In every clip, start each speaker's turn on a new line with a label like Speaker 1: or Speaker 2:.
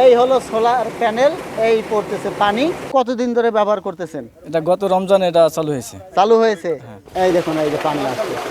Speaker 1: এই হলো solar panel এই পড়তেছে পানি। কতদিন ধরে ব্যবহার করতেছেন?
Speaker 2: এটা গত রমজান এটা চালু হয়েছে।
Speaker 1: চালু হয়েছে? এই দেখুন এই যে পানি আসতেছে।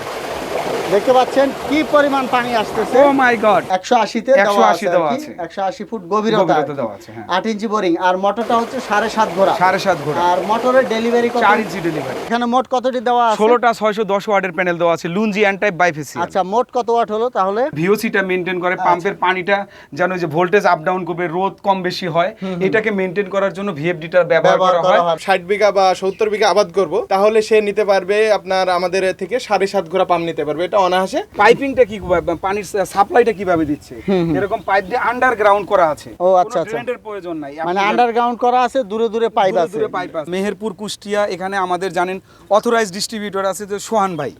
Speaker 1: দেখতে পাচ্ছেন কি পরিমাণ পানি আসতেছে?
Speaker 3: ও মাই গড
Speaker 1: একশো আশিতে
Speaker 3: 180 দেওয়া আছে।
Speaker 1: একশো আশি ফুট গভীরতা
Speaker 3: দেওয়া আছে, হ্যাঁ।
Speaker 1: আট ইঞ্চি বোরিং। আর মোটরটা হচ্ছে সাড়ে সাত ঘোড়া।
Speaker 3: সাড়ে সাত ঘোড়া।
Speaker 1: আর মোটরের ডেলিভারি কত?
Speaker 3: চার ইঞ্চি ডেলিভারি
Speaker 1: এখানে মোট কতটি দেওয়া আছে?
Speaker 3: ষোলোটা ছয়শো দশ ওয়াটের প্যানেল দেওয়া আছে। লুঞ্জি অ্যান্ড টাইপ বাইফেসি
Speaker 1: আচ্ছা মোট কত ওয়াট হলো তাহলে?
Speaker 3: ভিওসিটা মেনটেন করে পাম্পের পানিটা যেন যে ভোল্টেজ আপ ডাউন করবে রোদ কম বেশি হয় এটাকে মেনটেন করার জন্য ভিএফডিটা ব্যবহার
Speaker 1: ব্যবহার
Speaker 3: করা হয়।
Speaker 1: হয়।
Speaker 4: ষাট বিঘা বা সত্তর বিঘা আবাদ করব তাহলে সে নিতে পারবে আপনার আমাদের থেকে সাড়ে সাত ঘোড়া পাম্প নিতে পারবে। এটা অনায়াসে
Speaker 3: পাইপিংটা কি পানির সাপ্লাইটা কীভাবে দিচ্ছে? এরকম পাইপ দিয়ে আন্ডারগ্রাউন্ড করা আছে।
Speaker 1: ও, আচ্ছা, আচ্ছা।
Speaker 3: ড্রেনের প্রয়োজন নাই।
Speaker 1: মানে আন্ডারগ্রাউন্ড করা আছে দূরে দূরে পাইপ আছে
Speaker 3: দূরে পাইপ আছে। মেহেরপুর কুষ্টিয়া এখানে আমাদের জানেন অথরাইজ ডিস্ট্রিবিউটর আছে যে সোহান ভাই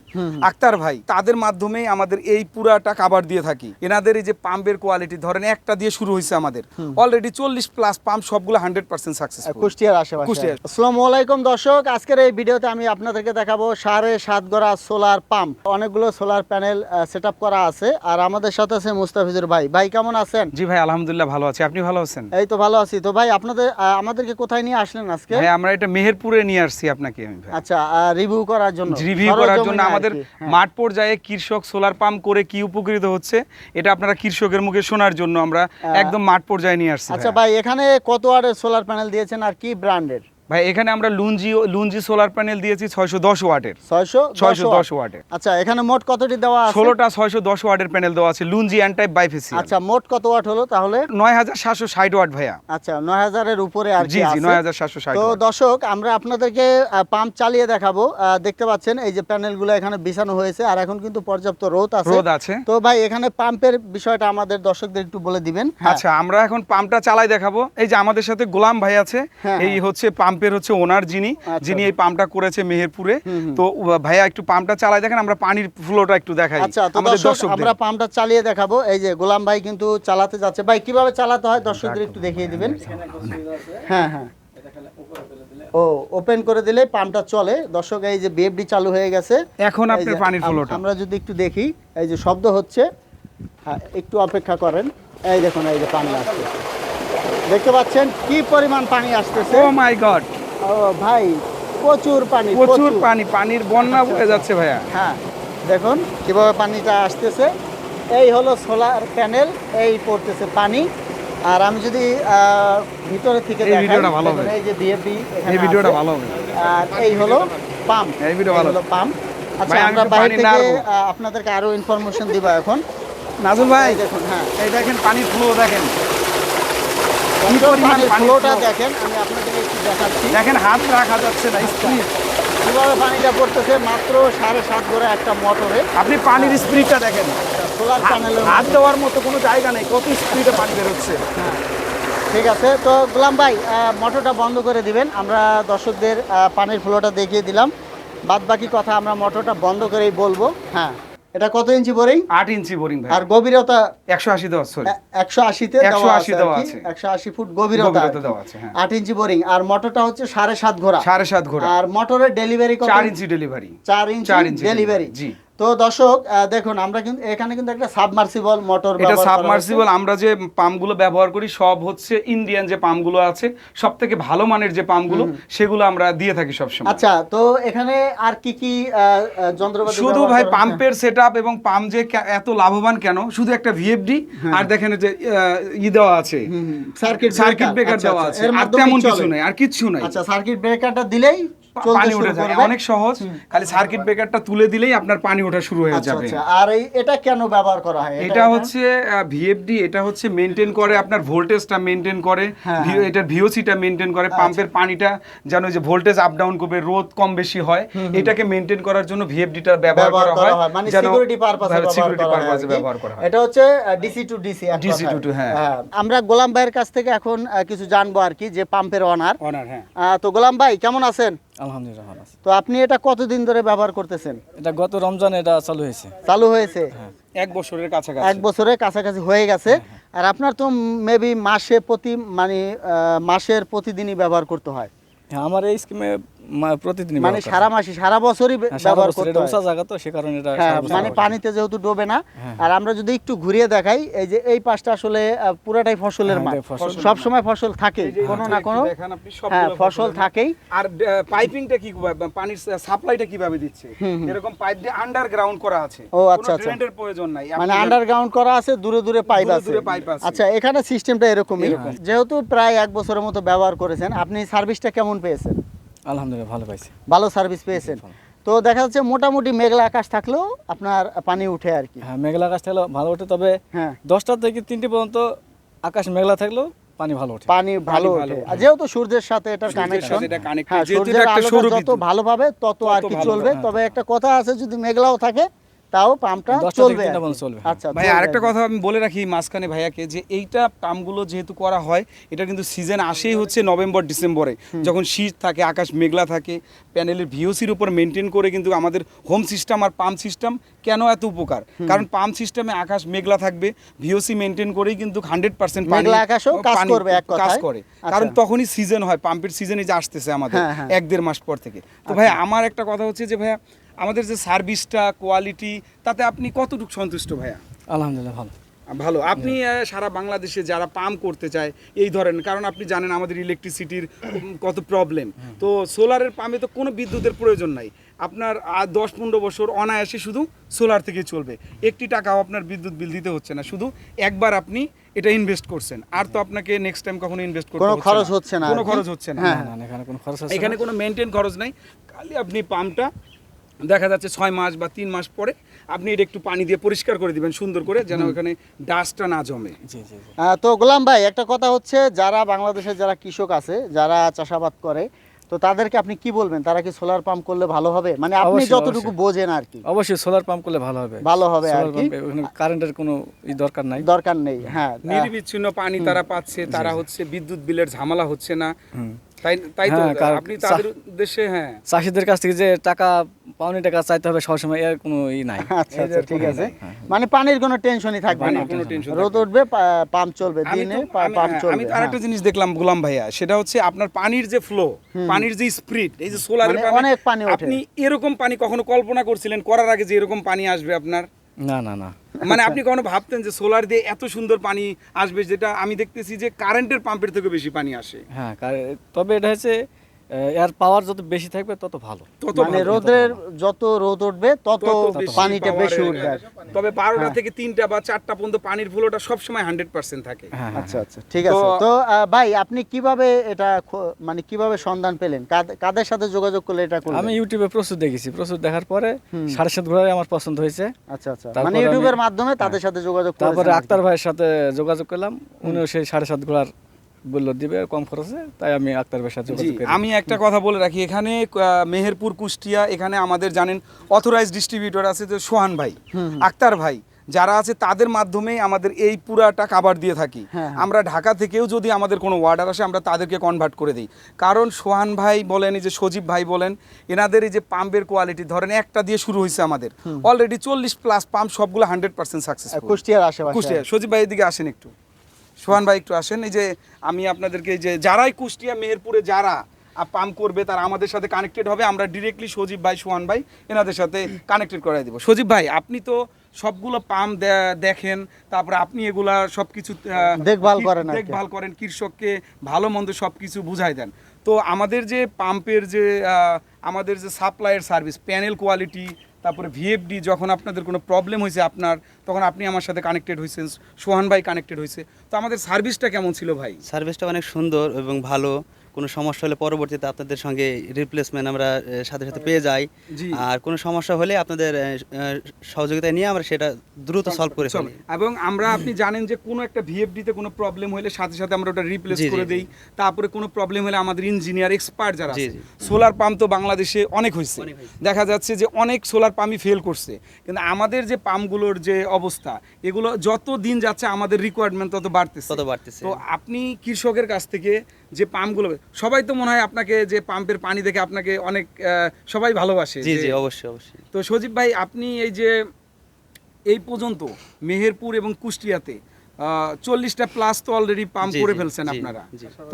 Speaker 3: আক্তার ভাই। তাদের মাধ্যমেই আমাদের এই পুরাটা কাবার দিয়ে থাকি। এনাদের এই যে পাম্পের কোয়ালিটি ধরেন একটা দিয়ে শুরু হয়েছে আমাদের। অলরেডি চল্লিশ প্লাস পাম্প সবগুলো হান্ড্রেড পার্সেন্ট সাকসেসফুল
Speaker 1: কুষ্টিয়ার আশেপাশে।
Speaker 3: কুষ্টিয়ার।
Speaker 1: আসসালামু আলাইকুম দর্শক আজকের এই ভিডিওতে আমি আপনাদেরকে দেখাবো সাড়ে সাত গড়া সোলার পাম্প অনেকগুলো সোলার প্যানেল সেট করা আছে। আর আমাদের সাথে আছে মুস্তাফিজুর ভাই। ভাই কেমন আছেন?
Speaker 3: জি ভাই আলহামদুলিল্লাহ ভালো আছি। আপনি ভালো আছেন?
Speaker 1: এই তো ভালো আছি। তো ভাই আপনাদের আমাদেরকে কোথায় নিয়ে আসলেন আজকে?
Speaker 3: ভাই আমরা এটা মেহেরপুরে নিয়ে আসছি আপনাকে আমি ভাই।
Speaker 1: আচ্ছা রিভিউ করার জন্য।
Speaker 3: রিভিউ করার জন্য আমাদের।
Speaker 1: হ্যাঁ।
Speaker 3: মাঠ পর্যায়ে কৃষক সোলার পাম্প করে কি উপকৃত হচ্ছে এটা আপনারা কৃষকের মুখে শোনার জন্য আমরা একদম মাঠ পর্যায়ে নিয়ে আসছি
Speaker 1: আচ্ছা
Speaker 3: ভাই।
Speaker 1: ভাই এখানে কত ওয়াটের সোলার প্যানেল দিয়েছেন আর কি ব্র্যান্ডের
Speaker 3: ভাই এখানে আমরা লুঞ্জি লুঞ্জি সোলার প্যানেল দিয়েছি ছয়শো দশ ওয়াটের।
Speaker 1: ছয়শো
Speaker 3: ছয়শো দশ ওয়াটের।
Speaker 1: আচ্ছা এখানে মোট কতটি দেওয়া আছে?
Speaker 3: ষোলোটা ছয়শো দশ ওয়াটের প্যানেল দেওয়া আছে লুঞ্জি অ্যান্ড টাইপ বাইফেসি
Speaker 1: আচ্ছা মোট কত ওয়াট হলো তাহলে?
Speaker 3: নয় হাজার সাতশো ষাট ওয়াট ভাইয়া।
Speaker 1: আচ্ছা নয় হাজারের উপরে আর
Speaker 3: জি জি নয় হাজার সাতশো ষাট
Speaker 1: তো দর্শক আমরা আপনাদেরকে পাম্প চালিয়ে দেখাবো। দেখতে পাচ্ছেন এই যে প্যানেলগুলো এখানে বিছানো হয়েছে আর এখন কিন্তু পর্যাপ্ত রোদ আছে।
Speaker 3: রোদ আছে।
Speaker 1: তো ভাই এখানে পাম্পের বিষয়টা আমাদের দর্শকদের একটু বলে দিবেন। হ্যাঁ।
Speaker 3: আচ্ছা আমরা এখন পাম্পটা চালাই দেখাবো। এই যে আমাদের সাথে গোলাম ভাই আছে
Speaker 1: হ্যাঁ,
Speaker 3: এই হচ্ছে পাম্পের হচ্ছে ওনার যিনি
Speaker 1: আচ্ছা।
Speaker 3: যিনি এই পাম্পটা করেছে মেহেরপুরে। তো ভাইয়া একটু পাম্পটা চালাই দেখেন আমরা পানির ফ্লোটা একটু দেখাই।
Speaker 1: আচ্ছা
Speaker 3: আমাদের
Speaker 1: দর্শক আমরা পাম্পটা চালিয়ে দেখাবো। এই যে গোলাম ভাই কিন্তু চালাতে যাচ্ছে। ভাই কীভাবে চালাতে হয়? দর্শকদের একটু দেখিয়ে দিবেন। হ্যাঁ হ্যাঁ। ও ওপেন করে দিলে পাম্পটা চলে। দর্শক এই যে বিএফডি চালু হয়ে গেছে।
Speaker 3: এখন
Speaker 1: এই
Speaker 3: আপনার পানির ফ্লোটা
Speaker 1: আমরা যদি একটু দেখি এই যে শব্দ হচ্ছে। হ্যাঁ, একটু অপেক্ষা করেন। এই দেখুন এই যে পানি আসতেছে দেখতে পাচ্ছেন কি পরিমাণ পানি আসতেছে?
Speaker 3: ও মাই গড
Speaker 1: ও ভাই প্রচুর পানি
Speaker 3: প্রচুর পানি পানির বন্যা বয়ে যাচ্ছে ভাইয়া।
Speaker 1: হ্যাঁ দেখুন কীভাবে পানিটা আসতেছে। এই হলো সোলার প্যানেল এই পড়তেছে পানি। আর আমি যদি ভিতরে থেকে
Speaker 3: এই ভিডিওটা ভালো হবে।
Speaker 1: এই যে বিএফবি
Speaker 3: এই ভিডিওটা ভালো হবে।
Speaker 1: আর এই হলো পাম্প
Speaker 3: এই ভিডিও ভালো।
Speaker 1: হলো পাম্প। আচ্ছা আমরা বাইরে থেকে আপনাদেরকে আরও ইনফরমেশন দিব এখন।
Speaker 3: নাজুল ভাই
Speaker 1: দেখুন হ্যাঁ।
Speaker 3: এই দেখেন পানির ফ্লো দেখেন।
Speaker 1: কি
Speaker 3: পরিমাণ
Speaker 1: ফ্লোটা দেখেন আমি আপনাদেরকে একটু দেখাচ্ছি।
Speaker 3: দেখেন হাত রাখা যাচ্ছে না স্পিড
Speaker 1: কীভাবে পানিটা পড়তেছে? মাত্র সাড়ে সাত করে একটা মোটরে
Speaker 3: আপনি পানির স্পিডটা দেখেন।
Speaker 1: সোলার প্যানেলের
Speaker 3: হাত দেওয়ার মতো কোনো জায়গা নেই কত স্পিডে পানি বেরোচ্ছে।
Speaker 1: ঠিক আছে। তো গোলাম ভাই মোটরটা বন্ধ করে দিবেন। আমরা দর্শকদের পানির ফ্লোটা দেখিয়ে দিলাম। বাদ বাকি কথা আমরা মোটরটা বন্ধ করেই বলব। হ্যাঁ এটা কত ইঞ্চি বোরিং?
Speaker 3: আট ইঞ্চি বোরিং ভাই।
Speaker 1: আর গভীরতা?
Speaker 3: একশো আশি দেওয়া সরি
Speaker 1: একশো আশিতে
Speaker 3: 180 দেওয়া আছে।
Speaker 1: একশো আশি ফুট গভীরতা
Speaker 3: দেওয়া আছে, হ্যাঁ।
Speaker 1: আট ইঞ্চি বোরিং। আর মোটরটা হচ্ছে সাড়ে সাত ঘোড়া।
Speaker 3: সাড়ে সাত ঘোড়া।
Speaker 1: আর মোটরের ডেলিভারি কত?
Speaker 3: 4 ইঞ্চি ডেলিভারি।
Speaker 1: চার ইঞ্চি
Speaker 3: চার ইঞ্চি
Speaker 1: ডেলিভারি
Speaker 3: জি।
Speaker 1: তো দর্শক দেখুন আমরা কিন্তু এখানে কিন্তু একটা সাবমার্সিবল মোটর
Speaker 3: এটা সাবমার্সিবল আমরা যে পাম্পগুলো ব্যবহার করি সব হচ্ছে ইন্ডিয়ান যে পাম্পগুলো আছে সব থেকে ভালো মানের যে পাম্পগুলো সেগুলো আমরা দিয়ে থাকি সবসময়।
Speaker 1: আচ্ছা তো এখানে আর কি কি যন্ত্রপাতি
Speaker 3: শুধু ভাই পাম্পের সেট এবং পাম্প যে এত লাভবান কেন? শুধু একটা ভিএফডি আর দেখেন যে ই দেওয়া আছে।
Speaker 1: সার্কিট
Speaker 3: সার্কিট ব্রেকার দেওয়া
Speaker 1: আচ্ছা,
Speaker 3: আছে। আর তেমন কিছু নাই আর কিছু নাই।
Speaker 1: আচ্ছা সার্কিট ব্রেকারটা দিলেই
Speaker 3: পানি উঠে যাবে। অনেক সহজ খালি সার্কিট ব্রেকারটা তুলে দিলেই আপনার পানি ওঠা শুরু হয়ে
Speaker 1: আচ্ছা
Speaker 3: যাবে।
Speaker 1: আচ্ছা। আর এই এটা কেন ব্যবহার করা হয়?
Speaker 3: এটা হচ্ছে ভিএফডি এটা হচ্ছে মেনটেন করে আপনার ভোল্টেজটা মেনটেন করে
Speaker 1: হ্যাঁ, হ্যাঁ।
Speaker 3: এটার ভিওসিটা মেনটেন করে পাম্পের পানিটা যেন যে ভোল্টেজ আপ ডাউন করবে রোদ কম বেশি হয় এটাকে মেনটেন করার জন্য ভিএফডিটা ব্যবহার করা হয়
Speaker 1: মানে সিকিউরিটি পারপাসে
Speaker 3: সিকিউরিটি পারপাসে ব্যবহার করা হয়
Speaker 1: এটা হচ্ছে DC to DC
Speaker 3: DC to to, হ্যাঁ।
Speaker 1: আমরা গোলাম ভাইয়ের কাছ থেকে এখন কিছু জানব আর কি যে পাম্পের অনার
Speaker 3: অনার হ্যাঁ।
Speaker 1: তো গোলাম ভাই কেমন আছেন?
Speaker 2: আলহামদুলিল্লাহ ভালো আছে।
Speaker 1: তো আপনি এটা কতদিন ধরে ব্যবহার করতেছেন?
Speaker 2: এটা গত রমজানে এটা চালু হয়েছে।
Speaker 1: চালু হয়েছে?
Speaker 3: এক বছরের কাছাকাছি।
Speaker 1: এক বছরের কাছাকাছি হয়ে গেছে। আর আপনার তো মেবি মাসে প্রতি মানে মাসের প্রতিদিনই ব্যবহার করতে হয়।
Speaker 2: হ্যাঁ আমার এই স্কিমে প্রতিদিনই
Speaker 1: মানে সারা মাসে সারা বছরই
Speaker 2: হ্যাঁ,
Speaker 1: ব্যবহার করতে হয়।
Speaker 2: জায়গা তো সে কারণে এটা
Speaker 1: হ্যাঁ মানে পানিতে যেহেতু ডোবে না
Speaker 2: হ্যাঁ।
Speaker 1: আর আমরা যদি একটু ঘুরিয়ে দেখাই এই যে এই পাশটা আসলে পুরাটাই ফসলের মাঠ। সব সময় ফসল থাকে কোনো না
Speaker 3: একটু
Speaker 1: কোনো।
Speaker 3: দেখান আপনি সবগুলো
Speaker 1: হ্যাঁ ফসল থাকেই।
Speaker 3: আর পাইপিংটা কি পানির সাপ্লাইটা কীভাবে দিচ্ছে? এরকম পাইপ দিয়ে আন্ডারগ্রাউন্ড করা আছে।
Speaker 1: ও, আচ্ছা, আচ্ছা।
Speaker 3: ড্রেনের প্রয়োজন নাই।
Speaker 1: মানে আন্ডারগ্রাউন্ড করা আছে দূরে দূরে পাইপ আছে।
Speaker 3: দূরে আছে।
Speaker 1: আচ্ছা এখানে সিস্টেমটা এরকমই। যেহেতু প্রায় এক বছরের মতো ব্যবহার করেছেন আপনি সার্ভিসটা কেমন পেয়েছেন?
Speaker 2: আলহামদুলিল্লাহ ভালো পাইছি।
Speaker 1: ভালো সার্ভিস পেয়েছেন। তো দেখা যাচ্ছে মোটামুটি মেঘলা আকাশ থাকলেও আপনার পানি উঠে আর কি।
Speaker 2: হ্যাঁ মেঘলা আকাশ থাকলেও ভালো ওঠে তবে
Speaker 1: হ্যাঁ।
Speaker 2: দশটা থেকে তিনটে পর্যন্ত আকাশ মেঘলা থাকলেও পানি ভালো ওঠে।
Speaker 1: পানি ভালো
Speaker 3: ভালো
Speaker 1: ওঠে। যেহেতু সূর্যের সাথে এটার কানেকশন
Speaker 3: connected,
Speaker 1: হ্যাঁ সূর্যের
Speaker 3: আলো
Speaker 1: যত ভালো পাবে তত আর কি চলবে।
Speaker 2: হ্যাঁ।
Speaker 1: তবে একটা কথা আছে যদি মেঘলাও থাকে তাও পাম্পটা চলবে
Speaker 2: চলবে।
Speaker 1: আচ্ছা
Speaker 3: ভাই আরেকটা কথা আমি বলে রাখি মাঝখানে ভাইয়াকে যে এইটা পাম্পগুলো যেহেতু করা হয় এটা কিন্তু সিজন আসেই হচ্ছে নভেম্বর ডিসেম্বরে। যখন শীত থাকে আকাশ মেঘলা থাকে প্যানেলের ভিওসির উপর মেনটেন করে কিন্তু আমাদের হোম সিস্টেম আর পাম্প সিস্টেম কেন এত উপকার? কারণ পাম্প সিস্টেমে আকাশ মেঘলা থাকবে ভিওসি মেনটেন করেই কিন্তু হান্ড্রেড পার্সেন্ট
Speaker 1: মেঘলা আকাশেও কাজ করবে এক
Speaker 3: কাজ করে।
Speaker 1: আচ্ছা।
Speaker 3: কারণ তখনই সিজন হয় পাম্পের সিজনে যে আসতেছে আমাদের
Speaker 1: হ্যাঁ, হ্যাঁ।
Speaker 3: এক দেড় মাস পর থেকে। তো ভাই আমার একটা কথা হচ্ছে যে ভাইয়া আমাদের যে সার্ভিসটা কোয়ালিটি তাতে আপনি কতটুকু সন্তুষ্ট ভাইয়া?
Speaker 2: আলহামদুলিল্লাহ ভালো।
Speaker 3: ভালো। আপনি সারা বাংলাদেশে যারা পাম্প করতে চায় এই ধরেন কারণ আপনি জানেন আমাদের ইলেকট্রিসিটির কত প্রবলেম তো সোলারের পাম্পে তো কোনো বিদ্যুতের প্রয়োজন নাই। আপনার আর দশ পনেরো বছর অনায়াসে শুধু সোলার থেকে চলবে। একটি টাকাও আপনার বিদ্যুৎ বিল দিতে হচ্ছে না। শুধু একবার আপনি এটা ইনভেস্ট করছেন। আর তো আপনাকে নেক্সট টাইম কখনো ইনভেস্ট করতে
Speaker 1: কোনো
Speaker 3: হচ্ছে
Speaker 1: খরচ হচ্ছে না।
Speaker 3: কোনো খরচ হচ্ছে না।
Speaker 2: না, না, এখানে কোনো খরচ
Speaker 3: এখানে কোনো মেনটেন খরচ নাই। খালি আপনি পাম্পটা দেখা যাচ্ছে ছয় মাস বা তিন মাস পরে আপনি এটা একটু পানি দিয়ে পরিষ্কার করে দিবেন সুন্দর করে যেন ওখানে ডাস্টটা না জমে।
Speaker 1: তো গোলাম ভাই একটা কথা হচ্ছে যারা বাংলাদেশের যারা কৃষক আছে যারা চাষাবাদ করে তো তাদেরকে আপনি কি বলবেন? তারা কি সোলার পাম্প করলে ভালো হবে? মানে আপনি
Speaker 2: অবশ্যই,
Speaker 1: যতটুকু। বোঝেন আর কি।
Speaker 2: অবশ্যই সোলার পাম্প করলে ভালো হবে।
Speaker 1: ভালো হবে আর কি।
Speaker 2: কারেন্টের কোনো ই দরকার নাই।
Speaker 1: দরকার নেই হ্যাঁ।
Speaker 3: নির্বিচ্ছিন্ন পানি তারা পাচ্ছে তারা হচ্ছে বিদ্যুৎ বিলের ঝামেলা হচ্ছে না। তাই তাই তো
Speaker 2: হ্যাঁ,
Speaker 3: আপনি তাদের উদ্দেশ্যে হ্যাঁ।
Speaker 2: চাষিদের কাছ থেকে যে টাকা পাওনি টাকা চাইতে হবে সবসময় এর কোনো ই নাই।
Speaker 1: আচ্ছা আচ্ছা ঠিক আছে। মানে পানির কোনো টেনশনই থাকবে না।
Speaker 3: কোনো tension
Speaker 1: রোদ উঠবে পাম্প চলবে
Speaker 3: আমি
Speaker 1: দিনে পাম্প
Speaker 3: হ্যাঁ,
Speaker 1: চলবে।
Speaker 3: আমি আরেকটা জিনিস দেখলাম গোলাম ভাইয়া সেটা হচ্ছে আপনার পানির যে ফ্লো পানির যে স্পিড এই যে সোলারের
Speaker 1: মানে অনেক পানি ওঠে।
Speaker 3: আপনি এরকম পানি কখনো কল্পনা করছিলেন করার আগে যে এরকম পানি আসবে আপনার?
Speaker 2: না না না।
Speaker 3: মানে আপনি কখনো ভাবতেন যে সোলার দিয়ে এত সুন্দর পানি আসবে যেটা আমি দেখতেছি যে কারেন্টের পাম্পের থেকে বেশি পানি আসে?
Speaker 2: হ্যাঁ তবে এটা হচ্ছে এর পাওয়ার যত বেশি থাকবে তত ভালো।
Speaker 1: মানে রোদের যত রোদ উঠবে তত পানিটা বেশি উঠবে
Speaker 3: তবে বারোটা থেকে তিনটা বা চারটা পর্যন্ত পানির ফ্লোটা সবসময় হান্ড্রেড পার্সেন্ট থাকে।
Speaker 2: হ্যাঁ হ্যাঁ,
Speaker 1: আচ্ছা আচ্ছা ঠিক আছে।
Speaker 3: তো-
Speaker 1: ভাই আপনি কীভাবে এটা মানে কীভাবে সন্ধান পেলেন? কাদের সাথে যোগাযোগ করলে এটা করলেন
Speaker 2: আমি ইউটিউবে প্রচুর দেখেছি। প্রচুর দেখার পরে সাড়ে সাত ঘোড়াই আমার পছন্দ হয়েছে।
Speaker 1: আচ্ছা আচ্ছা। মানে ইউটিউবের মাধ্যমে তাদের সাথে যোগাযোগ করেছেন
Speaker 2: তারপরে আক্তার ভাইয়ের সাথে যোগাযোগ করলাম। উনিও সেই সাড়ে সাত ঘোড়ার বলল দিবে কম খরচে তাই আমি আক্তার ভাইয়ের সাথে
Speaker 3: আমি একটা কথা বলে রাখি এখানে মেহেরপুর কুষ্টিয়া এখানে আমাদের জানেন অথরাইজ ডিস্ট্রিবিউটর আছে যে সোহান ভাই আক্তার ভাই যারা আছে তাদের মাধ্যমেই আমাদের এই পুরাটা কাবার দিয়ে থাকি।
Speaker 1: হ্যাঁ, হ্যাঁ।
Speaker 3: আমরা ঢাকা থেকেও যদি আমাদের কোনো অর্ডার আসে আমরা তাদেরকে কনভার্ট করে দিই। কারণ সোহান ভাই বলেন এই যে সজীব ভাই বলেন এনাদের এই যে পাম্পের কোয়ালিটি ধরেন একটা দিয়ে শুরু হয়েছে আমাদের অলরেডি চল্লিশ প্লাস পাম্প সবগুলো হান্ড্রেড পার্সেন্ট সাকসেস
Speaker 1: কুষ্টিয়ার আশেপাশে।
Speaker 3: কুষ্টিয়া সজীব ভাই এদিকে আসেন একটু। সোহান ভাই একটু আসেন। এই যে আমি আপনাদেরকে যে যারাই কুষ্টিয়া মেহেরপুরে যারা পাম্প করবে তারা আমাদের সাথে কানেক্টেড হবে। আমরা ডিরেক্টলি সজীব ভাই সোহান ভাই এনাদের সাথে কানেক্টেড করাই দেবো। সজীব ভাই আপনি তো সবগুলো পাম্প দেখেন তারপরে আপনি এগুলা সব কিছু
Speaker 1: দেখভাল করেন
Speaker 3: দেখভাল করেন কৃষককে ভালো মন্দ সব কিছু বুঝাই দেন। তো আমাদের যে পাম্পের যে আমাদের যে সাপ্লাইয়ের সার্ভিস প্যানেল কোয়ালিটি তারপরে ভিএফডি যখন আপনাদের কোনো প্রবলেম হয়েছে আপনার, তখন আপনি আমার সাথে কানেক্টেড হয়েছেন, সোহান ভাই কানেক্টেড হয়েছে। তো আমাদের সার্ভিসটা কেমন ছিল ভাই?
Speaker 5: সার্ভিসটা অনেক সুন্দর এবং ভালো। কোনো সমস্যা হলে পরবর্তীতে আপনাদের সঙ্গে রিপ্লেসমেন্ট আমরা সাথে সাথে পেয়ে যাই। আর কোনো সমস্যা হলে আপনাদের সহযোগিতায় নিয়ে আমরা সেটা দ্রুত সলভ করে ফেলি।
Speaker 3: এবং আমরা আপনি জানেন যে কোনো একটা ভিএফডিতে কোনো প্রবলেম হলে সাথে সাথে আমরা ওটা রিপ্লেস করে। দেই। তারপরে কোনো প্রবলেম হলে আমাদের ইঞ্জিনিয়ার এক্সপার্ট যারা আছে সোলার পাম্প তো বাংলাদেশে অনেক হয়েছে
Speaker 5: অনেক হয়েছে।
Speaker 3: দেখা যাচ্ছে যে অনেক সোলার পাম্পই ফেল করছে। কিন্তু আমাদের যে পাম্পগুলোর যে অবস্থা এগুলো যত দিন যাচ্ছে আমাদের রিকোয়ারমেন্ট তত বাড়তেছে।
Speaker 5: তত বাড়তেছে।
Speaker 3: তো আপনি কৃষকের কাছ থেকে যে পাম্পগুলো সবাই তো মনে হয় আপনাকে যে পাম্পের পানি দেখে আপনাকে অনেক সবাই ভালোবাসে
Speaker 5: জি জি অবশ্যই অবশ্যই।
Speaker 3: তো সজীব ভাই আপনি এই যে এই পর্যন্ত মেহেরপুর এবং কুষ্টিয়াতে চল্লিশটা প্লাস তো অলরেডি পাম্প করে ফেলছেন আপনারা।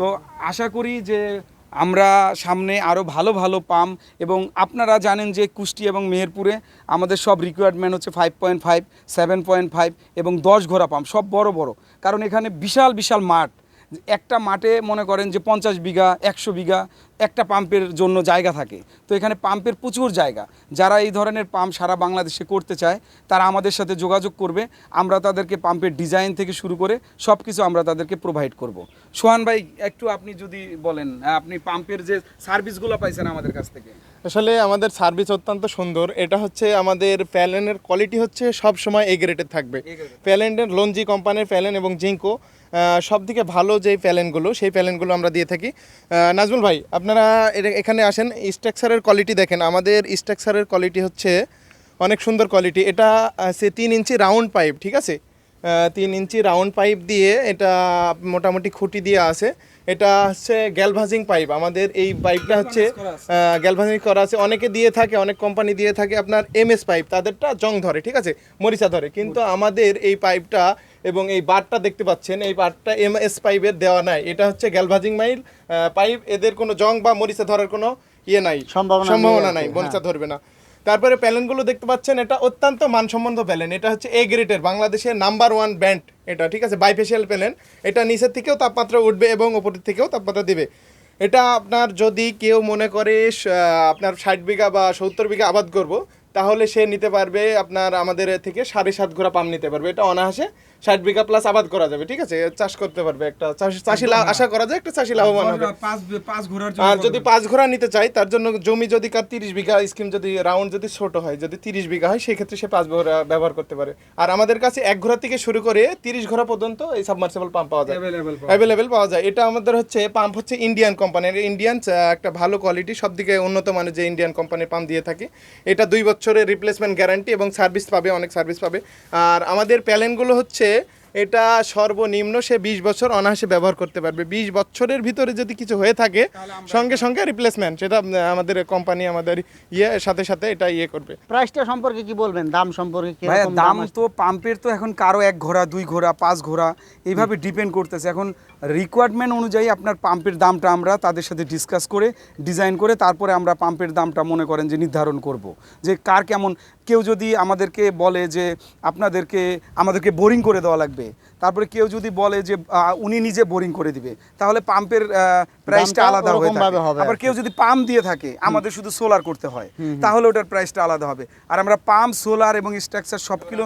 Speaker 3: তো আশা করি যে আমরা সামনে আরও ভালো ভালো পাম্প এবং আপনারা জানেন যে কুষ্টি এবং মেহেরপুরে আমাদের সব রিকোয়ারমেন্ট হচ্ছে five point five seven point five এবং দশ ঘোড়া পাম্প সব বড় বড়। কারণ এখানে বিশাল বিশাল মাঠ। একটা মাঠে মনে করেন যে পঞ্চাশ বিঘা, একশো বিঘা একটা পাম্পের জন্য জায়গা থাকে। তো এখানে পাম্পের প্রচুর জায়গা। যারা এই ধরনের পাম্প সারা বাংলাদেশে করতে চায়, তারা আমাদের সাথে যোগাযোগ করবে। আমরা তাদেরকে পাম্পের ডিজাইন থেকে শুরু করে সব কিছু আমরা তাদেরকে প্রোভাইড করব। সোহান ভাই, একটু আপনি যদি বলেন, আপনি পাম্পের যে সার্ভিসগুলো পাইছেন আমাদের কাছ থেকে।
Speaker 4: আসলে আমাদের সার্ভিস অত্যন্ত সুন্দর। এটা হচ্ছে আমাদের প্যালেনের কোয়ালিটি হচ্ছে সব সময় এ গ্রেডের থাকবে। প্যালেনের লঞ্জি কোম্পানির প্যালেন এবং জিঙ্কো সব থেকে ভালো যেই প্যালেনগুলো সেই প্যালেনগুলো আমরা দিয়ে থাকি। নাজমুল ভাই আপনারা এখানে আসেন স্ট্রাকচারের কোয়ালিটি দেখেন। আমাদের স্ট্রাকচারের কোয়ালিটি হচ্ছে অনেক সুন্দর কোয়ালিটি এটা সে তিন ইঞ্চি রাউন্ড পাইপ ঠিক আছে? তিন ইঞ্চি রাউন্ড পাইপ দিয়ে এটা মোটামুটি খুঁটি দিয়ে আছে। এটা হচ্ছে গ্যালভাজিং পাইপ। আমাদের এই পাইপটা হচ্ছে গ্যালভাজিং করা আছে। অনেকে দিয়ে থাকে অনেক কোম্পানি দিয়ে থাকে আপনার এমএস পাইপ তাদেরটা জং ধরে ঠিক আছে? মরিচা ধরে। কিন্তু আমাদের এই পাইপটা এবং এই বারটা দেখতে পাচ্ছেন এই বারটা এমএস পাইপের দেওয়া নাই। এটা হচ্ছে গ্যালভাজিং মাইল পাইপ। এদের কোনো জং বা মরিচা ধরার কোনো ইয়ে নাই।
Speaker 1: সম্ভাবনা
Speaker 4: সম্ভাবনা নাই
Speaker 1: হ্যাঁ।
Speaker 4: মরিচা ধরবে না। তারপরে প্যালেনগুলো দেখতে পাচ্ছেন, এটা অত্যন্ত মানসম্মত প্যালেন। এটা হচ্ছে এ গ্রেডের, বাংলাদেশের নাম্বার ওয়ান ব্যান্ড এটা, ঠিক আছে? বাইফেশিয়াল প্যালেন। এটা নিচের থেকেও তাপমাত্রা উঠবে এবং ওপরের থেকেও তাপমাত্রা দেবে। এটা আপনার যদি কেউ মনে করে আপনার ষাট বিঘা বা সত্তর বিঘা আবাদ করব তাহলে সে নিতে পারবে আপনার আমাদের থেকে সাড়ে সাত ঘোড়া পাম নিতে পারবে। এটা অনায়াসে ষাট বিঘা প্লাস আবাদ করা যাবে ঠিক আছে? চাষ করতে পারবে একটা চাষি আশা করা যায় একটা চাষি লাভবান হবে। আর যদি পাঁচ ঘোড়া নিতে চাই তার জন্য জমি যদি কার তিরিশ বিঘা স্কিম যদি রাউন্ড যদি ছোট হয় যদি তিরিশ বিঘা হয় সেই ক্ষেত্রে সে পাঁচ ঘোড়া ব্যবহার করতে পারে। আর আমাদের কাছে এক ঘোড়া থেকে শুরু করে তিরিশ ঘোড়া পর্যন্ত এই সাবমার্সিবল পাম্প পাওয়া যায়। অ্যাভেলেবেল পাওয়া যায়। এটা আমাদের হচ্ছে পাম্প হচ্ছে ইন্ডিয়ান কোম্পানির ইন্ডিয়ান একটা ভালো কোয়ালিটি সব দিকে উন্নত মানের যে ইন্ডিয়ান কোম্পানির পাম্প দিয়ে থাকে এটা দুই বছরের রিপ্লেসমেন্ট গ্যারান্টি এবং সার্ভিস পাবে অনেক সার্ভিস পাবে। আর আমাদের প্যালেনগুলো হচ্ছে এটা সর্বনিম্ন সে বিশ বছর অনায়াসে ব্যবহার করতে পারবে। বিশ বছরের ভিতরে যদি কিছু হয়ে থাকে সঙ্গে সঙ্গে রিপ্লেসমেন্ট সেটা আমাদের কোম্পানি আমাদের ইয়ে সাথে সাথে এটা ইয়ে করবে।
Speaker 1: প্রাইসটা সম্পর্কে কি বলবেন? দাম সম্পর্কে কি
Speaker 3: দাম তো পাম্পের তো এখন কারও এক ঘোড়া দুই ঘোড়া পাঁচ ঘোড়া এইভাবে ডিপেন্ড করতেছে। এখন রিকোয়ারমেন্ট অনুযায়ী আপনার পাম্পের দামটা আমরা তাদের সাথে ডিসকাস করে ডিজাইন করে তারপরে আমরা পাম্পের দামটা মনে করেন যে নির্ধারণ করব। যে কার কেমন কেউ যদি আমাদেরকে বলে যে আপনাদেরকে আমাদেরকে বোরিং করে দেওয়া লাগবে তারপরে কেউ যদি বলে যে উনি নিজে বোরিং করে দিবে তাহলে পাম্পের প্রাইসটা আলাদা হয়ে থাকে। আবার কেউ যদি পাম্প দিয়ে থাকে আমাদের শুধু সোলার করতে হয় তাহলে ওটার প্রাইসটা আলাদা হবে। আর আমরা পাম্প সোলার এবং স্ট্রাকচার সব কিলো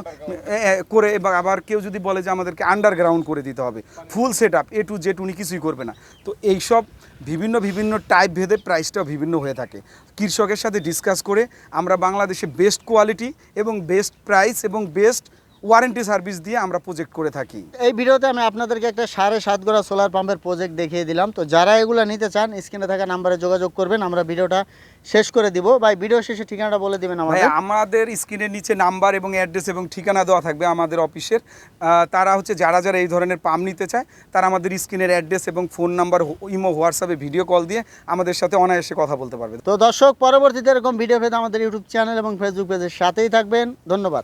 Speaker 3: করে এবং আবার কেউ যদি বলে যে আমাদেরকে আন্ডারগ্রাউন্ড করে দিতে হবে full set up A to Z উনি কিছুই করবে না। তো এইসব বিভিন্ন বিভিন্ন টাইপ ভেদে প্রাইসটাও বিভিন্ন হয়ে থাকে। কৃষকের সাথে ডিসকাস করে আমরা বাংলাদেশে বেস্ট কোয়ালিটি এবং বেস্ট প্রাইস এবং বেস্ট ওয়ারেন্টি সার্ভিস দিয়ে আমরা প্রজেক্ট করে থাকি।
Speaker 1: এই ভিডিওতে আমি আপনাদেরকে একটা সাড়ে সাত গোড়া সোলার পাম্পের প্রজেক্ট দেখিয়ে দিলাম। তো যারা এগুলো নিতে চান স্ক্রিনে থাকা নাম্বারে যোগাযোগ করবেন আমরা ভিডিওটা শেষ করে দিব। ভাই ভিডিও শেষে ঠিকানাটা বলে দিবেন আমাদের।
Speaker 3: আমাদের স্ক্রিনের নিচে নাম্বার এবং অ্যাড্রেস এবং ঠিকানা দেওয়া থাকবে আমাদের অফিসের। তারা হচ্ছে যারা যারা এই ধরনের পাম্প নিতে চায় তারা আমাদের স্ক্রিনের অ্যাড্রেস এবং ফোন নাম্বার ইমো হোয়াটসঅ্যাপে ভিডিও কল দিয়ে আমাদের সাথে অনায়াসে কথা বলতে পারবে।
Speaker 1: তো দর্শক পরবর্তীতে এরকম ভিডিও পেতে আমাদের ইউটিউব চ্যানেল এবং ফেসবুক পেজের সাথেই থাকবেন। ধন্যবাদ।